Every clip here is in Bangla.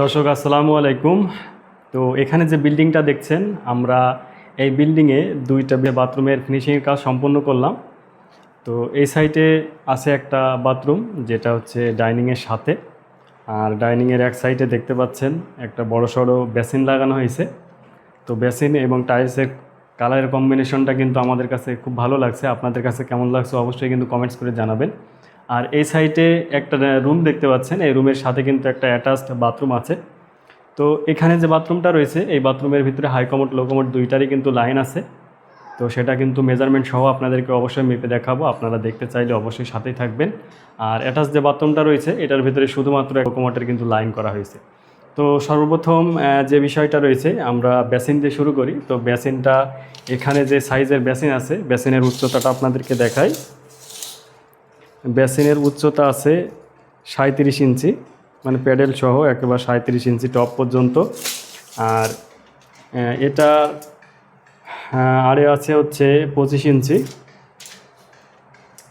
দর্শক, আসসালামু আলাইকুম। তো এখানে যে বিল্ডিংটা দেখছেন, আমরা এই বিল্ডিংয়ে দুইটা বাথরুমের ফিনিশিংয়ের কাজ সম্পন্ন করলাম। তো এই সাইটে আছে একটা বাথরুম, যেটা হচ্ছে ডাইনিংয়ের সাথে। আর ডাইনিংয়ের এক সাইডে দেখতে পাচ্ছেন, একটা বড় সড়ো বেসিন লাগানো হয়েছে। তো বেসিন এবং টাইলসের কালারের কম্বিনেশনটা কিন্তু আমাদের কাছে খুব ভালো লাগছে। আপনাদের কাছে কেমন লাগছে অবশ্যই কিন্তু কমেন্টস করে জানাবেন। আর এই সাইটে একটা রুম দেখতে পাচ্ছেন। এই রুমের সাথে কিন্তু একটা অ্যাটাচড বাথরুম আছে। তো এখানে যে বাথরুমটা রয়েছে, এই বাথরুমের ভিতরে হাই কমোড লো কমোড দুইটারই কিন্তু লাইন আছে। তো সেটা কিন্তু মেজারমেন্ট সহ আপনাদেরকে অবশ্যই মেপে দেখাবো। আপনারা দেখতে চাইলে অবশ্যই সাথেই থাকবেন। আর অ্যাটাচ যে বাথরুমটা রয়েছে, এটার ভিতরে শুধুমাত্র কোমোটের কিন্তু লাইন করা হয়েছে। তো সর্বপ্রথম যে বিষয়টা রয়েছে, আমরা বেসিন দিয়ে শুরু করি। তো বেসিনটা এখানে যে সাইজের বেসিন আছে বেসিনের উচ্চতাটা আপনাদেরকে দেখাই। বেসিনের উচ্চতা আছে সাঁত্রিশ ইঞ্চি মানে প্যাডেল সহ একেবারে সাঁত্রিশ ইঞ্চি টপ পর্যন্ত। আর এটা আরে আছে হচ্ছে পঁচিশ ইঞ্চি,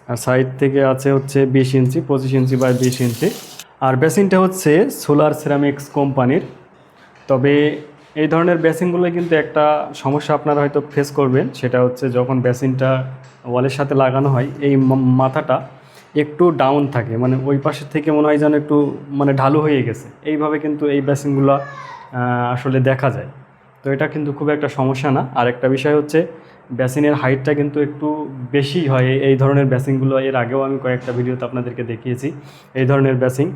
আর সাইড থেকে আছে হচ্ছে বিশ ইঞ্চি, পঁচিশ ইঞ্চি বাই বিশ ইঞ্চি। আর বেসিনটা হচ্ছে সোলার সিরামিক্স কোম্পানির। তবে এই ধরনের বেসিনগুলো কিন্তু একটা সমস্যা আপনারা হয়তো ফেস করবেন, সেটা হচ্ছে যখন বেসিনটা ওয়ালের সাথে লাগানো হয়, এই মাথাটা একটু ডাউন থাকে। মানে ওই পাশের থেকে মনে হয় যেন একটু মানে ঢালু হয়ে গেছে। এইভাবে কিন্তু এই বেসিনগুলো আসলে দেখা যায়। তো এটা কিন্তু খুব একটা সমস্যা না। আর একটা বিষয় হচ্ছে বেসিনের হাইটটা কিন্তু একটু বেশি হয়। এই- ধরনের বেসিনগুলো এর আগেও আমি কয়েকটা ভিডিওতে আপনাদেরকে দেখিয়েছি। এই ধরনের বেসিং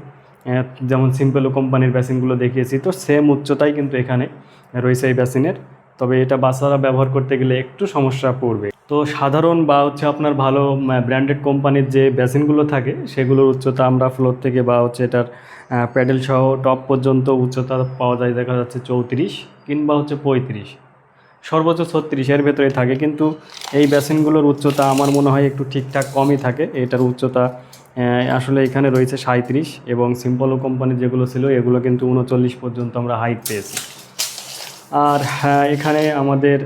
যেমন সিম্পল কোম্পানির বেসিনগুলো দেখিয়েছি। তো সেম উচ্চতাই কিন্তু এখানে রয়েছে এই বেসিনের তবে এটা বাচ্চারা ব্যবহার করতে গেলে একটু সমস্যা পড়বে। তো সাধারণ বা হচ্ছে আপনার ভালো ব্র্যান্ডেড কোম্পানির যে বেসিনগুলো থাকে সেগুলোর উচ্চতা আমরা ফ্লোর থেকে বা হচ্ছে এটার প্যাডেল সহ টপ পর্যন্ত উচ্চতা পাওয়া যায় দেখা যাচ্ছে চৌত্রিশ কিংবা হচ্ছে পঁয়ত্রিশ। সর্বোচ্চ ছত্রিশ এর ভেতরে থাকে কিন্তু এই বেসিনগুলোর উচ্চতা আমার মনে হয় একটু ঠিকঠাক কমই থাকে। এটার উচ্চতা আসলে এখানে রয়েছে সাঁত্রিশ এবং সিম্পল কোম্পানির যেগুলো ছিল এগুলো কিন্তু উনচল্লিশ পর্যন্ত আমরা হাইট পেয়েছি। আর হ্যাঁ, এখানে আমাদের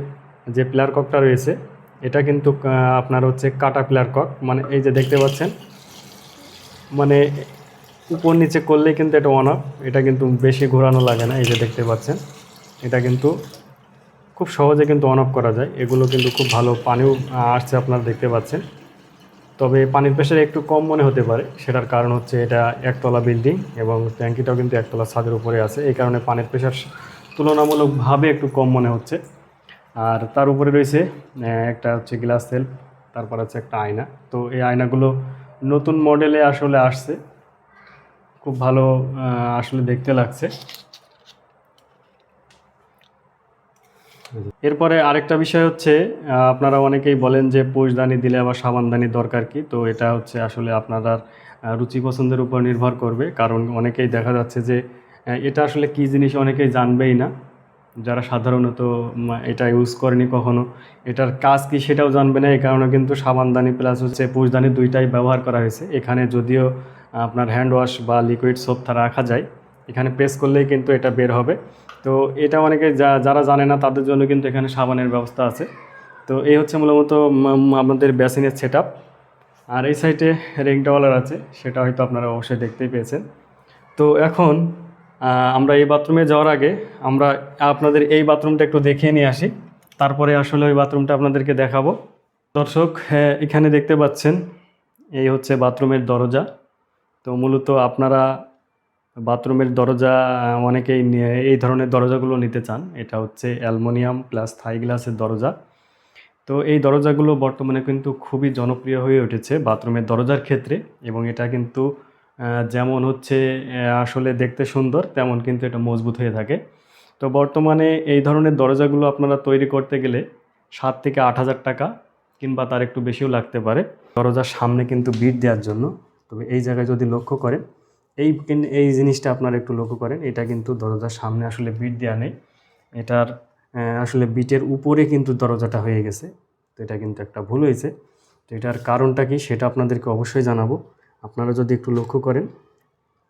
যে প্লেয়ার ককটা রয়েছে এটা কিন্তু আপনার হচ্ছে কাটা প্লেয়ার কক। মানে এই যে দেখতে পাচ্ছেন মানে উপর নিচে করলেই কিন্তু এটা অন অফ এটা কিন্তু বেশি ঘোরানো লাগে না, এই যে দেখতে পাচ্ছেন। এটা কিন্তু খুব সহজে কিন্তু অন অফ করা যায়। এগুলো কিন্তু খুব ভালো পানিও আসছে আপনারা দেখতে পাচ্ছেন। তবে পানির প্রেশার একটু কম মনে হতে পারে। সেটার কারণ হচ্ছে এটা একতলা বিল্ডিং এবং ট্যাঙ্কিটাও কিন্তু একতলা ছাদের উপরে আছে। এই কারণে পানির প্রেশার তুলনামূলকভাবে একটু কম মনে হচ্ছে। আর তার উপরে রয়েছে একটা হচ্ছে গ্লাস সেলফ তারপর আছে একটা আয়না। তো এই আয়নাগুলো নতুন মডেলে আসলে আসছে। খুব ভালো আসলে দেখতে লাগছে। এরপরে আরেকটা বিষয় হচ্ছে আপনারা অনেকেই বলেন যে পোষদানি দিলে আবার সাবানদানি দরকার কি? তো এটা হচ্ছে আসলে আপনারা রুচি পছন্দের উপর নির্ভর করবে। কারণ অনেকেই দেখা যাচ্ছে যে এটা আসলে কি জিনিস অনেকেই জানবেই না। যারা সাধারণত এটা ইউজ করেনি কখনো, এটার কাজ কি সেটাও জানবে না, এই কারণে কিন্তু সাবানদানি প্লাস হচ্ছে পুষদানি দুইটাই ব্যবহার করা হয়েছে। এখানে যদিও আপনার হ্যান্ড ওয়াশ বা লিকুইড সোপ রাখা যায়, এখানে প্রেস করলেই কিন্তু এটা বের হবে। তো এটা অনেকে যা, যারা জানে না, তাদের জন্য কিন্তু এখানে সাবানের ব্যবস্থা আছে। তো এই হচ্ছে মূলত আমাদের বেসিনের সেট আর এই সাইডে রিং টাওয়ালার আছে, সেটা হয়তো আপনারা অবশ্যই দেখতেই পেয়েছেন। তো এখন আমরা এই বাথরুমে যাওয়ার আগে আমরা আপনাদের এই বাথরুমটা একটু দেখিয়ে নিয়ে আসি। তারপরে আসলে ওই বাথরুমটা আপনাদেরকে দেখাবো। দর্শক হ্যাঁ, এখানে দেখতে পাচ্ছেন এই হচ্ছে বাথরুমের দরজা। তো মূলত আপনারা বাথরুমের দরজা অনেকেই এই ধরনের দরজাগুলো নিতে চান। এটা হচ্ছে অ্যালমোনিয়াম প্লাস থাই গ্লাসের দরজা। তো এই দরজাগুলো বর্তমানে কিন্তু খুবই জনপ্রিয় হয়ে উঠেছে বাথরুমের দরজার ক্ষেত্রে এবং এটা কিন্তু যেমন হচ্ছে আসলে দেখতে সুন্দর, তেমন কিন্তু এটা মজবুত হয়ে থাকে। তো বর্তমানে এই ধরনের দরজাগুলো আপনারা তৈরি করতে গেলে সাত থেকে আট হাজার টাকা কিংবা তার একটু বেশিও লাগতে পারে। দরজার সামনে কিন্তু বিট দেওয়ার জন্য। তবে এই জায়গায় যদি লক্ষ্য করেন, এই এই জিনিসটা আপনারা একটু লক্ষ্য করেন, এটা কিন্তু দরজার সামনে আসলে বিট দেওয়া নেই। এটার আসলে বিটের উপরে কিন্তু দরজাটা হয়ে গেছে। তো এটা কিন্তু একটা ভুল হয়েছে। তো এটার কারণটা কি সেটা আপনাদেরকে অবশ্যই জানাব। আপনারা যদি একটু লক্ষ্য করেন,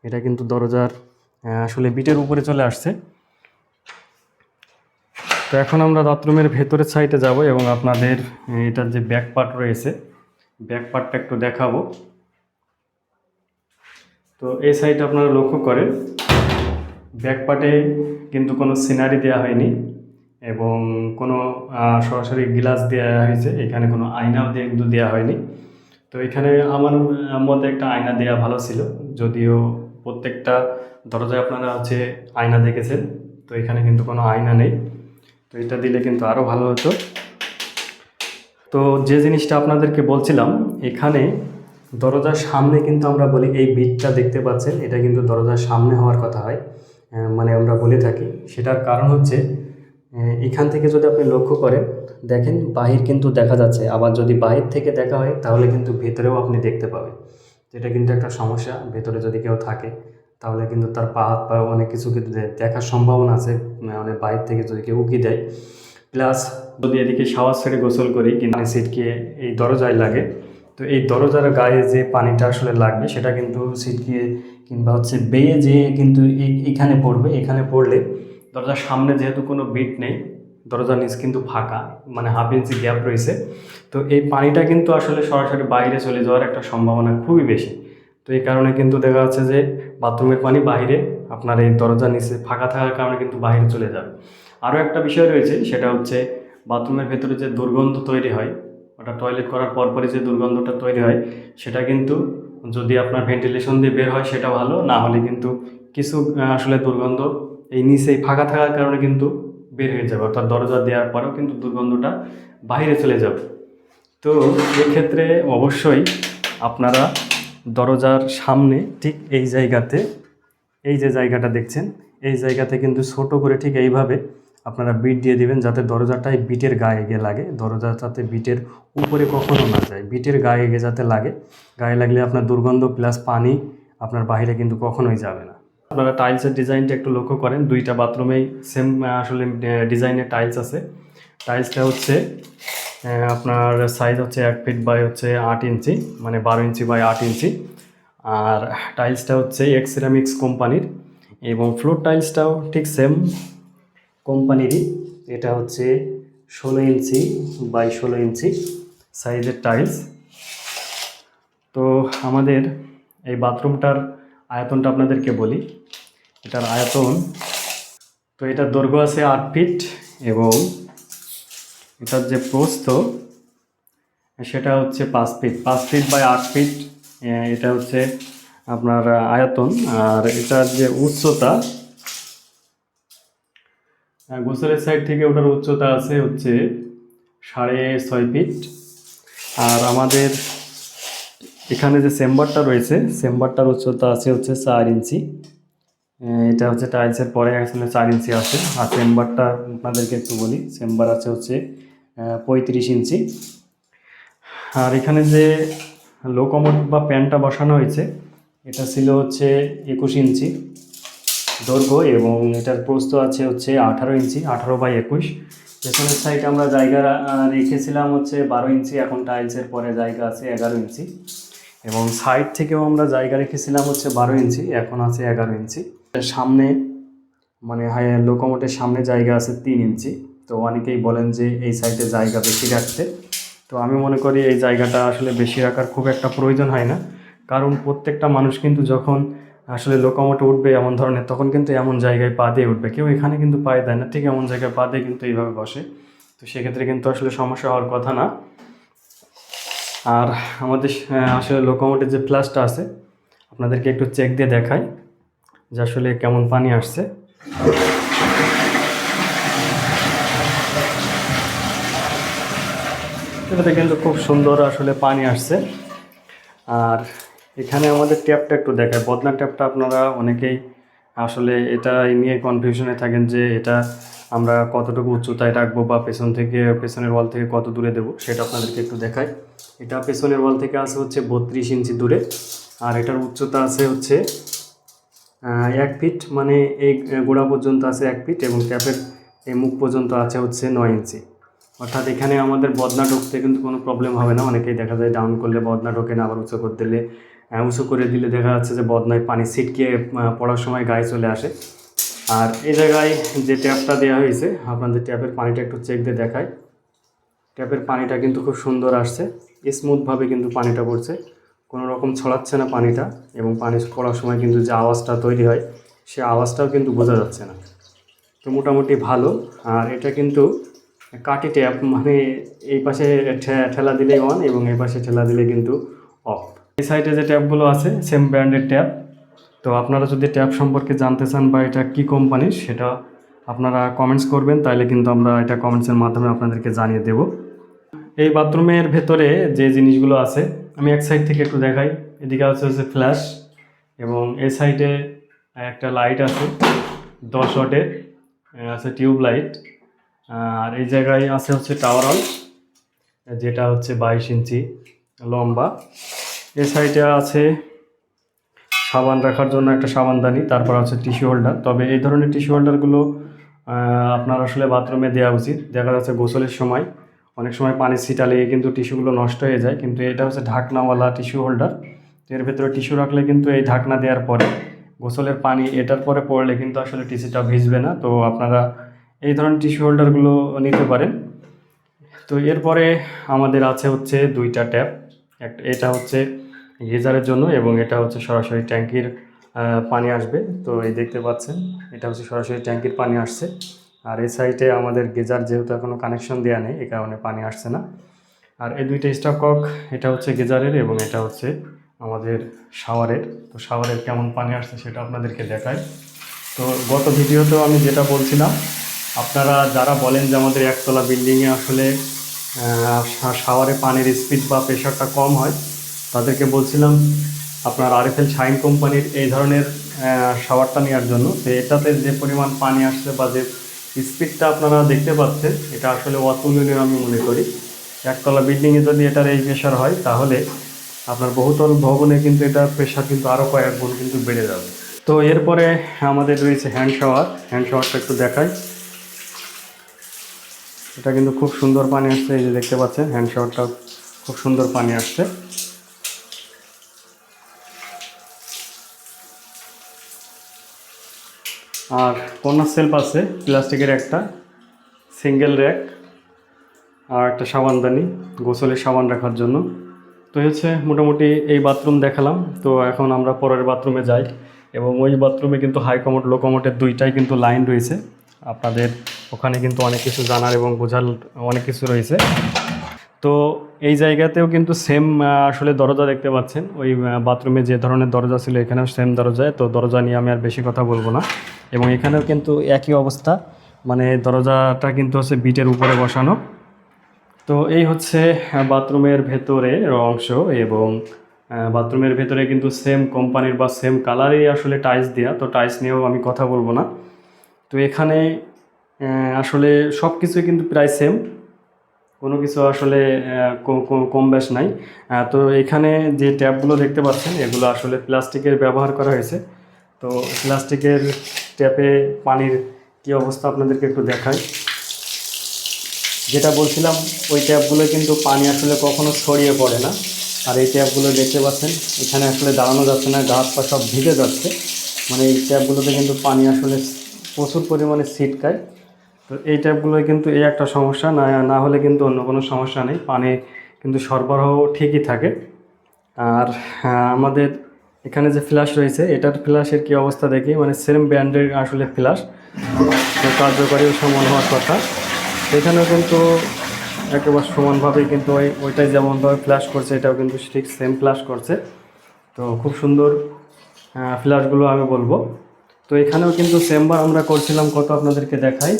এটা কিন্তু দরজার আসলে বিটের উপরে চলে আসছে। তো এখন আমরা বাথরুমের ভেতরের সাইডে যাব এবং আপনাদের এটার যে ব্যাক পার্ট রয়েছে ব্যাক পার্টটা একটু দেখাবো। তো এই সাইডে আপনারা লক্ষ্য করেন ব্যাক পার্টে কিন্তু কোনো সিনারি দেওয়া হয়নি এবং কোনো সরাসরি গ্লাস দেওয়া হয়েছে, এখানে কোনো আয়নাও কিন্তু দেওয়া হয়নি। তো এখানে আমার মতে একটা আয়না দেওয়া ভালো ছিল। যদিও প্রত্যেকটা দরজায় আপনারা হচ্ছে আয়না দেখেছেন, তো এখানে কিন্তু কোনো আয়না নেই। তো এটা দিলে কিন্তু আরও ভালো হতো। তো যে জিনিসটা আপনাদেরকে বলছিলাম, এখানে দরজার সামনে কিন্তু আমরা বলি এই বিটটা দেখতে পাচ্ছেন, এটা কিন্তু দরজার সামনে হওয়ার কথা হয় মানে আমরা বলে থাকি। সেটার কারণ হচ্ছে এখান থেকে যদি আপনি লক্ষ্য করেন দেখেন, বাহির কিন্তু দেখা যাচ্ছে। আবার যদি বাহির থেকে দেখা হয়, তাহলে কিন্তু ভেতরেও আপনি দেখতে পাবেন। যেটা কিন্তু একটা সমস্যা, ভেতরে যদি কেউ থাকে, তাহলে কিন্তু তার পা, হাত, পা অনেক কিছু কিন্তু দেখার সম্ভাবনা আছে। মানে বাইরে থেকে যদি কেউ উকি দেয়। প্লাস যদি এদিকে শাওয়ার ছেড়ে গোসল করি কিন্তু সিটকে এই দরজায় লাগে, তো এই দরজার গায়ে যে পানিটা আসলে লাগবে, সেটা কিন্তু সিটকে কিংবা হচ্ছে বেয়ে যে কিন্তু এখানে পড়বে। এখানে পড়লে দরজার সামনে যেহেতু কোনো বিট নেই দরজার নিচ কিন্তু ফাঁকা মানে হাফ ইঞ্চি গ্যাপ রয়েছে। তো এই পানিটা কিন্তু আসলে সরাসরি বাইরে চলে যাওয়ার একটা সম্ভাবনা খুবই বেশি। তো এই কারণে কিন্তু দেখা যাচ্ছে যে বাথরুমের পানি বাইরে, আপনার এই দরজার নিচে ফাঁকা থাকার কারণে কিন্তু বাইরে চলে যাবে। আরও একটা বিষয় রয়েছে, সেটা হচ্ছে বাথরুমের ভেতরে যে দুর্গন্ধ তৈরি হয়, ওটা টয়লেট করার পরপরই যে দুর্গন্ধটা তৈরি হয়, সেটা কিন্তু যদি আপনার ভেন্টিলেশন দিয়ে বের হয় সেটা ভালো, না হলে কিন্তু কিছু আসলে দুর্গন্ধ এই নিচে ফাঁকা থাকার কারণে কিন্তু বের হয়ে যাবে, অর্থাৎ দরজা দেওয়ার পরেও কিন্তু দুর্গন্ধটা বাইরে চলে যাবে। তো এক্ষেত্রে অবশ্যই আপনারা দরজার সামনে ঠিক এই জায়গাতে, এই যে জায়গাটা দেখছেন, এই জায়গাতে কিন্তু ছোট করে ঠিক এইভাবে আপনারা বিট দিয়ে দিবেন যাতে দরজাটাই বিটের গায়ে গিয়ে লাগে। দরজা যাতে বিটের উপরে কখনো না যায়, বিটের গায়ে গিয়ে যাতে লাগে। গায়ে লাগলে আপনার দুর্গন্ধ প্লাস পানি আপনার বাইরে কিন্তু কখনোই যাবে না। আপনারা টাইলসের ডিজাইনটা একটু লক্ষ্য করেন। দুইটা বাথরুমেই সেম আসলে ডিজাইনের টাইলস আছে। টাইলসটা হচ্ছে আপনার সাইজ হচ্ছে এক ফিট বাই হচ্ছে আট ইঞ্চি মানে বারো ইঞ্চি বাই আট ইঞ্চি। আর টাইলসটা হচ্ছে এক্স সিরামিক্স কোম্পানির এবং ফ্লোর টাইলসটাও ঠিক সেম কোম্পানিরই। এটা হচ্ছে ষোলো ইঞ্চি বাই ষোলো ইঞ্চি সাইজের টাইলস তো আমাদের এই বাথরুমটার আয়তনটা আপনাদেরকে বলি। এটার আয়তন তো এটার দৈর্ঘ্য আছে আট ফিট এবং এটার যে প্রস্থ সেটা হচ্ছে পাঁচ ফিট। পাঁচ ফিট বাই আট ফিট এটা হচ্ছে আপনার আয়তন। আর এটার যে উচ্চতা আহ, গোসলের সাইড থেকে ওটার উচ্চতা আছে হচ্ছে সাড়ে ছয় ফিট। আর আমাদের এখানে যে চেম্বারটা রয়েছে চেম্বারটার উচ্চতা আছে হচ্ছে চার ইঞ্চি। এটা হচ্ছে টাইলসের পরে আসলে চার ইঞ্চি আছে। আর চেম্বারটা আপনাদেরকে একটু বলি চেম্বার আছে হচ্ছে পঁয়ত্রিশ ইঞ্চি আর এখানে যে লো লোকমোট বা প্যানটা বসানো হয়েছে, এটা ছিল হচ্ছে একুশ ইঞ্চি দৈর্ঘ্য এবং এটার প্রস্থ আছে হচ্ছে আঠারো ইঞ্চি আঠারো বাই একুশ। পেছনের সাইড আমরা জায়গা রেখেছিলাম হচ্ছে বারো ইঞ্চি এখন টাইলসের পরে জায়গা আছে এগারো ইঞ্চি এবং সাইড থেকেও আমরা জায়গা রেখেছিলাম হচ্ছে বারো ইঞ্চি এখন আছে এগারো ইঞ্চি সামনে মানে লোকোমোটের সামনে জায়গা আছে তিন ইঞ্চি। তো অনেকেই বলেন যে এই সাইডে জায়গা বেশি রাখতে। তো আমি মনে করি এই জায়গাটা আসলে বেশি রাখার খুব একটা প্রয়োজন হয় না। কারণ প্রত্যেকটা মানুষ কিন্তু যখন আসলে লোকোমোটে উঠবে এমন ধরনের, তখন কিন্তু এমন জায়গায় পা দিয়ে উঠবে। কেউ এখানে কিন্তু পায়ে দেয় না, ঠিক এমন জায়গায় পা দিয়ে কিন্তু এইভাবে বসে। তো সেক্ষেত্রে কিন্তু আসলে সমস্যা হওয়ার কথা না। আর আমাদের আসলে লোকোমোটের যে প্লাসটা আছে, আপনাদেরকে একটু চেক দিয়ে দেখাই। যে আসলে কেমন পানি আসছে। এটাতে কিন্তু খুব সুন্দর আসলে পানি আসছে। আর এখানে আমাদের ট্যাপটা একটু দেখায় বদনা ট্যাপটা আপনারা অনেকেই আসলে এটা নিয়ে কনফিউশনে থাকেন যে এটা আমরা কতটুকু উচ্চতায় রাখব বা পেছন থেকে, পেছনের ওয়াল থেকে কত দূরে দেবো, সেটা আপনাদেরকে একটু দেখাই। এটা পেছনের ওয়াল থেকে আছে হচ্ছে বত্রিশ ইঞ্চি দূরে। আর এটার উচ্চতা আছে হচ্ছে এক ফিট মানে এই গোড়া পর্যন্ত আছে এক ফিট এবং ট্যাপের এই মুখ পর্যন্ত আছে হচ্ছে নয় ইঞ্চি। অর্থাৎ এখানে আমাদের বদনা ঢুকতে কিন্তু কোনো প্রবলেম হবে না। অনেকেই দেখা যায় ডাউন করলে বদনা ঢোকে না আবার উঁচু করে দিলে উঁচু করে দিলে দেখা যাচ্ছে যে বদনায় পানি ছিটকে আহ, পড়ার সময় গায়ে চলে আসে। আর এই জায়গায় যে ট্যাপটা দেওয়া হয়েছে আপনাদের ট্যাপের পানিটা একটু চেক দিয়ে দেখায় ট্যাপের পানিটা কিন্তু খুব সুন্দর আসছে। স্মুথভাবে কিন্তু পানিটা পড়ছে। কোনো রকম ছড়াচ্ছে না পানিটা এবং পানি পড়ার সময় কিন্তু যে আওয়াজটা তৈরি হয়, সে আওয়াজটাও কিন্তু বোঝা যাচ্ছে না। তো মোটামুটি ভালো। আর এটা কিন্তু কাটি ট্যাপ মানে এই পাশে ঠেলা দিলেই অন এবং এই পাশে ঠেলা দিলে কিন্তু অফ এই সাইডে যে ট্যাপগুলো আছে সেম ব্র্যান্ডের ট্যাপ তো আপনারা যদি ট্যাপ সম্পর্কে জানতে চান বা এটা কী কোম্পানির সেটা আপনারা কমেন্টস করবেন তাহলে কিন্তু আমরা এটা কমেন্টসের মাধ্যমে আপনাদেরকে জানিয়ে দেব। এই বাথরুমের ভেতরে যে জিনিসগুলো আছে আমি এক সাইড থেকে একটু দেখাই। এদিকে আছে হচ্ছে ফ্ল্যাশ এবং এই সাইডে একটা লাইট আছে, দশ ওয়াটের আছে টিউব লাইট আর এই জায়গায় আছে হচ্ছে টাওয়ার অল যেটা হচ্ছে বাইশ ইঞ্চি লম্বা। এই সাইডে আছে সাবান রাখার জন্য একটা সাবানদানি তারপর আছে টিস্যু হোল্ডার তবে এই ধরনের টিস্যু হোল্ডারগুলো আপনার আসলে বাথরুমে দেওয়া উচিত। দেখা যাচ্ছে গোসলের সময় অনেক সময় পানি ছিটা লেগে কিন্তু টিস্যুগুলো নষ্ট হয়ে যায়, কিন্তু এটা হচ্ছে ঢাকনাওয়ালা টিস্যু হোল্ডার। এর ভেতরে টিস্যু রাখলে কিন্তু এই ঢাকনা দেওয়ার পরে, গোসলের পানি এটার পরে পড়লে কিন্তু আসলে টিস্যুটা ভিজবে না। তো আপনারা এই ধরনের টিস্যু হোল্ডারগুলো নিতে পারেন। তো এরপরে আমাদের আছে হচ্ছে দুইটা ট্যাপ। একটা এটা হচ্ছে গিজারের জন্য এবং এটা হচ্ছে সরাসরি ট্যাঙ্কির পানি আসবে। তো এই দেখতে পাচ্ছেন, এটা হচ্ছে সরাসরি ট্যাঙ্কির পানি আসছে। আর এই সাইডে আমাদের গেজার যেহেতু এখনও কানেকশন দেওয়া নেই, এই কারণে পানি আসছে না। আর এই দুইটা স্টকক এটা হচ্ছে গেজারের এবং এটা হচ্ছে আমাদের শাওয়ারের। তো শাওয়ারের কেমন পানি আসছে সেটা আপনাদেরকে দেখাই। তো গত ভিডিওতেও আমি যেটা বলছিলাম, আপনারা যারা বলেন যে আমাদের একতলা বিল্ডিংয়ে আসলে শাওয়ারে পানির স্পিড বা প্রেশারটা কম হয়, তাদেরকে বলছিলাম, আপনার আরএফএল শাইন কোম্পানির এই ধরনের শাওয়ারটা নেওয়ার জন্য। তো এটাতে যে পরিমাণ পানি আসছে বা যে স্পিডটা আপনারা দেখতে পাচ্ছেন। এটা আসলে অতুলনীয় আমি মনে করি। একতলা বিল্ডিংয়ে যদি এটার এই প্রেশার হয়, তাহলে আপনার বহুতল ভবনে কিন্তু এটার প্রেশার কিন্তু আরও কয়েক গুণ কিন্তু বেড়ে যাবে। তো এরপরে আমাদের রয়েছে হ্যান্ড শাওয়ার হ্যান্ড শাওয়ারটা একটু দেখাই। এটা কিন্তু খুব সুন্দর পানি আসছে, এই যে দেখতে পাচ্ছেন হ্যান্ড শাওয়ারটা খুব সুন্দর পানি আসছে। আর কর্নার সেলফ আছে, প্লাস্টিকের একটা, সিঙ্গেল র্যাক, আর একটা সাবানদানি গোসলের সাবান রাখার জন্য। তো হচ্ছে মোটামুটি এই বাথরুম দেখালাম। তো এখন আমরা পরের বাথরুমে যাই এবং ওই বাথরুমে কিন্তু হাই কমোড লো কমোডের দুইটাই কিন্তু লাইন রয়েছে। আপনাদের ওখানে কিন্তু অনেক কিছু জানার এবং বোঝার অনেক কিছু রয়েছে। তো এই জায়গাতেও কিন্তু সেম আসলে দরজা দেখতে পাচ্ছেন। ওই বাথরুমে যে ধরনের দরজা ছিল এখানেও সেম দরজায়। তো দরজা নিয়ে আমি আর বেশি কথা বলব না। এবং এখানেও কিন্তু একই অবস্থা। মানে দরজাটা কিন্তু হচ্ছে বিটের উপরে বসানো। তো এই হচ্ছে বাথরুমের ভেতরের অংশ এবং বাথরুমের ভেতরে কিন্তু সেম কোম্পানির বা সেম কালারেই আসলে টাইলস দেওয়া তো টাইলস নিয়েও আমি কথা বলব না। তো এখানে আসলে সব কিছুই কিন্তু প্রায় সেম কোনো কিছু আসলে কম বেশ নাই। তো এখানে যে ট্যাপগুলো দেখতে পাচ্ছেন, এগুলো আসলে প্লাস্টিকের ব্যবহার করা হয়েছে। তো প্লাস্টিকের ট্যাপে পানির কী অবস্থা আপনাদেরকে একটু দেখাই। যেটা বলছিলাম ওই ট্যাপগুলো কিন্তু পানি আসলে কখনো ছড়িয়ে পড়ে না। আর এই ট্যাপগুলো দেখতে পাচ্ছেন এখানে আসলে দাঁড়ানো যাচ্ছে না গাছ পা সব ভিজে যাচ্ছে। মানে এই ট্যাপগুলোতে কিন্তু পানি আসলে প্রচুর পরিমাণে ছিটকায়। তো এই ট্যাপগুলোয় কিন্তু এই একটা সমস্যা না না হলে কিন্তু অন্য কোনো সমস্যা নেই। পানি কিন্তু সরবরাহ ঠিকই থাকে। আর হ্যাঁ, আমাদের এখানে যে ফ্ল্যাশ রয়েছে, এটার ফ্ল্যাশের কি অবস্থা দেখি? মানে সেম ব্র্যান্ডের আসলে ফ্ল্যাশ তো কার্যকারীও সমান হওয়ার কথা। এখানেও কিন্তু একেবারে সমানভাবেই কিন্তু ওই, ওইটাই যেমনভাবে ফ্ল্যাশ করছে, এটাও কিন্তু ঠিক সেম ফ্ল্যাশ করছে। তো খুব সুন্দর ফ্ল্যাশগুলো আমি বলব। তো এখানেও কিন্তু চেম্বার আমরা করছিলাম, কত আপনাদেরকে দেখাই?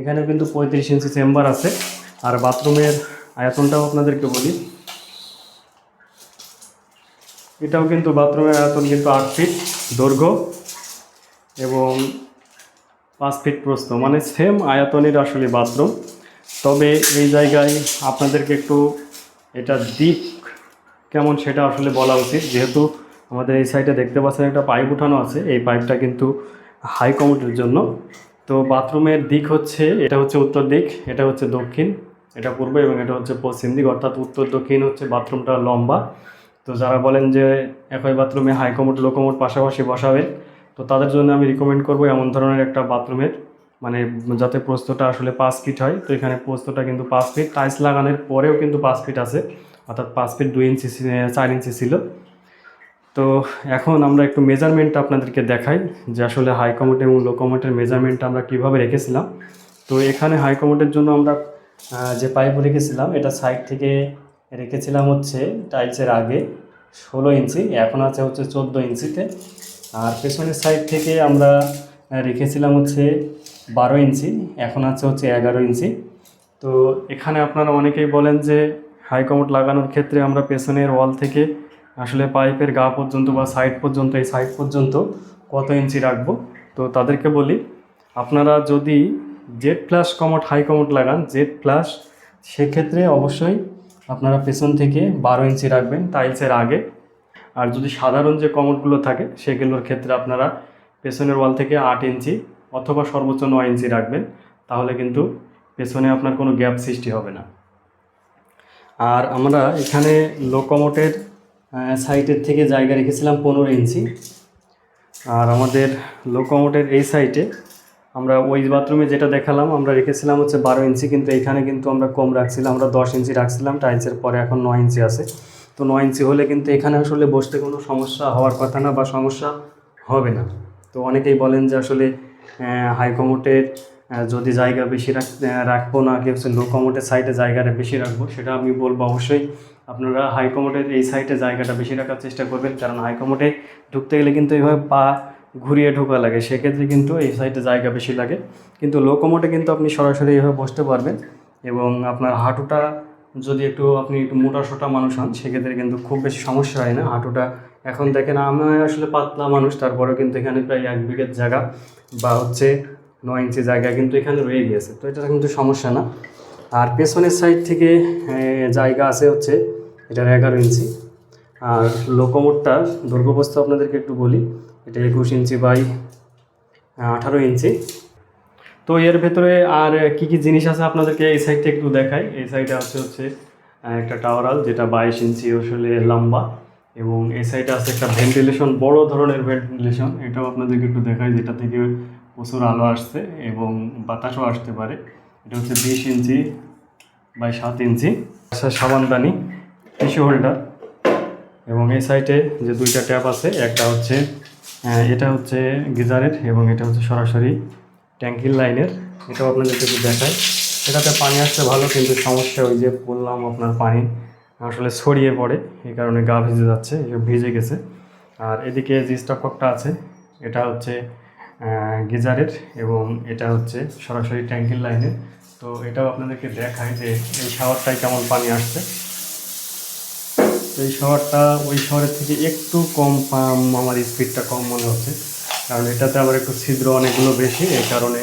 এখানেও কিন্তু পঁয়ত্রিশ ইঞ্চি চেম্বার আছে। আর বাথরুমের আয়তনটাও আপনাদেরকে বলি। এটাও কিন্তু বাথরুমের আয়তন কিন্তু আট ফিট দৈর্ঘ্য এবং পাঁচ ফিট প্রস্থ। মানে সেম আয়তনের আসলে বাথরুম। তবে এই জায়গায় আপনাদেরকে একটু এটার দিক কেমন সেটা আসলে বলা উচিত। যেহেতু আমাদের এই সাইডে দেখতে পাচ্ছেন একটা পাইপ উঠানো আছে। এই পাইপটা কিন্তু হাই কমোডের জন্য। তো বাথরুমের দিক হচ্ছে, এটা হচ্ছে উত্তর দিক, এটা হচ্ছে দক্ষিণ, এটা পূর্ব এবং এটা হচ্ছে পশ্চিম দিক। অর্থাৎ উত্তর দক্ষিণ হচ্ছে বাথরুমটা লম্বা। তো যারা বলেন যে একই বাথরুমে হাই কমোড লো কমোড পাশাপাশি বসাবেন, তো তাদের জন্য আমি রিকমেন্ড করব এমন ধরনের একটা বাথরুমের মানে যাতে প্রস্তটা আসলে পাঁচ ফিট হয়। তো এখানে প্রস্তটা কিন্তু পাঁচ ফিট টাইলস লাগানোর পরেও কিন্তু পাঁচ ফিট আছে, অর্থাৎ পাঁচ ফিট দুই ইঞ্চি চার ইঞ্চি ছিল। তো এখন আমরা একটু মেজারমেন্টটা আপনাদেরকে দেখাই যে আসলে হাইকমোড এবং লো কমোডের মেজারমেন্টটা আমরা কীভাবে রেখেছিলাম। তো এখানে হাইকমোডের জন্য আমরা যে পাইপ রেখেছিলাম, এটা সাইড থেকে রেখেছিলাম হচ্ছে টাইলসের আগে ষোলো ইঞ্চি, এখন আছে হচ্ছে চোদ্দ ইঞ্চিতে। আর পেছনের সাইড থেকে আমরা রেখেছিলাম হচ্ছে বারো ইঞ্চি, এখন আছে হচ্ছে এগারো ইঞ্চি। তো এখানে আপনারা অনেকেই বলেন যে হাই কমোড লাগানোর ক্ষেত্রে আমরা পেছনের ওয়াল থেকে আসলে পাইপের গা পর্যন্ত বা সাইড পর্যন্ত, এই সাইড পর্যন্ত কত ইঞ্চি রাখব? তো তাদেরকে বলি, আপনারা যদি Z plus commode high commode লাগান জেড প্লাস সেক্ষেত্রে অবশ্যই আপনারা পেছন থেকে বারো ইঞ্চি রাখবেন টাইলসের আগে। আর যদি সাধারণ যে কমোডগুলো থাকে, সেগুলোর ক্ষেত্রে আপনারা পেছনের ওয়াল থেকে আট ইঞ্চি অথবা সর্বোচ্চ নয় ইঞ্চি রাখবেন, তাহলে কিন্তু পেছনে আপনার কোনো গ্যাপ সৃষ্টি হবে না। আর আমরা এখানে লোকমোটের সাইটের থেকে জায়গা রেখেছিলাম পনেরো ইঞ্চি। আর আমাদের লোকোমোটের এই সাইটে আমরা ওই বাথরুমে যেটা দেখালাম, আমরা রেখেছিলাম হচ্ছে বারো ইঞ্চি, কিন্তু এখানে কিন্তু আমরা কম রাখছিলাম, আমরা দশ ইঞ্চি রাখছিলাম টাইলসের পরে এখন নয় ইঞ্চি আছে। তো নয় ইঞ্চি হলে কিন্তু এখানে আসলে বসতে কোনো সমস্যা হওয়ার কথা না বা সমস্যা হবে না। তো অনেকেই বলেন যে আসলে হাই কমোটের যদি জায়গা বেশি রাখ রাখব না কি হচ্ছে লো কমোটের সাইডে জায়গাটা বেশি রাখব, সেটা আমি বলব অবশ্যই। আপনারা হাই কমোটের এই সাইডে জায়গাটা বেশি রাখার চেষ্টা করবেন, কারণ হাই কমোটে ঢুকতে গেলে কিন্তু এইভাবে পা ঘুরিয়ে ঢোকা লাগে। সেক্ষেত্রে কিন্তু এই সাইডে জায়গা বেশি লাগে। কিন্তু লোকোমোটে কিন্তু আপনি সরাসরি এভাবে বসতে পারবেন এবং আপনার হাঁটুটা যদি একটু আপনি একটু মোটা সোটা মানুষ হন, সেক্ষেত্রে কিন্তু খুব বেশি সমস্যা হয় না। হাঁটুটা এখন দেখেন, আমি আসলে পাতলা মানুষ, তারপরেও কিন্তু এখানে প্রায় এক বিঘের জায়গা বা হচ্ছে নয় ইঞ্চি জায়গা কিন্তু এখানে রয়ে গিয়েছে। তো এটা কিন্তু সমস্যা না। আর পেছনের সাইড থেকে জায়গা আছে হচ্ছে, এটার এগারো ইঞ্চি। আর লোকোমোটটার দৈর্ঘ্যপ্রস্থ আপনাদেরকে একটু বলি। এটা একুশ ইঞ্চি বাই আঠারো ইঞ্চি। তো এর ভেতরে আর কি কি জিনিস আছে আপনাদেরকে এই সাইডটা একটু দেখাই। এই সাইডে আছে হচ্ছে একটা টাওয়ারাল যেটা বাইশ ইঞ্চি আসলে লম্বা এবং এই সাইডে আছে একটা ভেন্টিলেশন বড় ধরনের ভেন্টিলেশন এটাও আপনাদেরকে একটু দেখাই যেটা থেকে প্রচুর আলো আসছে এবং বাতাসও আসতে পারে। এটা হচ্ছে বিশ ইঞ্চি বাই সাত ইঞ্চি। সাবানদানি টিস্যু হোল্ডার এবং এই সাইডে যে দুইটা ট্যাপ আছে, একটা হচ্ছে এটা হচ্ছে গিজারের এবং এটা হচ্ছে সরাসরি ট্যাঙ্কির লাইনের। এটাও আপনাদেরকে একটু দেখায় এটাতে পানি আসতে ভালো, কিন্তু সমস্যা ওই যে বললাম আপনার পানি আসলে ছড়িয়ে পড়ে, এই কারণে গা ভিজে যাচ্ছে ভিজে গেছে। আর এদিকে যে স্টকটা আছে, এটা হচ্ছে গিজারের এবং এটা হচ্ছে সরাসরি ট্যাঙ্কির লাইনের। তো এটাও আপনাদেরকে দেখায় যে এই শাওয়ারটায় কেমন পানি আসছে। এই শহরটা, ওই শহরের থেকে একটু কম আমার স্পিডটা কম মনে হচ্ছে। কারণ এটাতে আবার একটু ছিদ্র অনেকগুলো বেশি, এই কারণে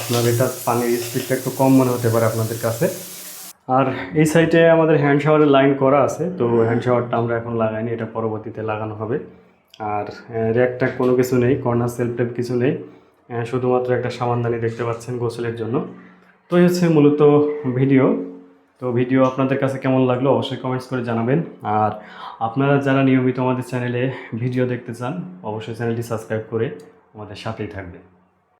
আপনার এটা পানির স্পিডটা একটু কম মনে হতে পারে আপনাদের কাছে। আর এই সাইডে আমাদের হ্যান্ড শাওয়ারের লাইন করা আছে, তো হ্যান্ড শাওয়ারটা আমরা এখন লাগাইনি, এটা পরবর্তীতে লাগানো হবে। আর র্যাকটা কোনো কিছু নেই কর্নার সেলফ টেপ কিছু নেই শুধুমাত্র একটা সামানদানি দেখতে পাচ্ছেন গোসলের জন্য। তো এই হচ্ছে মূলত ভিডিও তো ভিডিও আপনাদের কাছে কেমন লাগল অবশ্যই কমেন্টস করে জানাবেন। আর আপনারা যারা নিয়মিত আমাদের চ্যানেলে ভিডিও দেখতে চান, অবশ্যই চ্যানেলটি সাবস্ক্রাইব করে আমাদের সাথেই থাকবেন।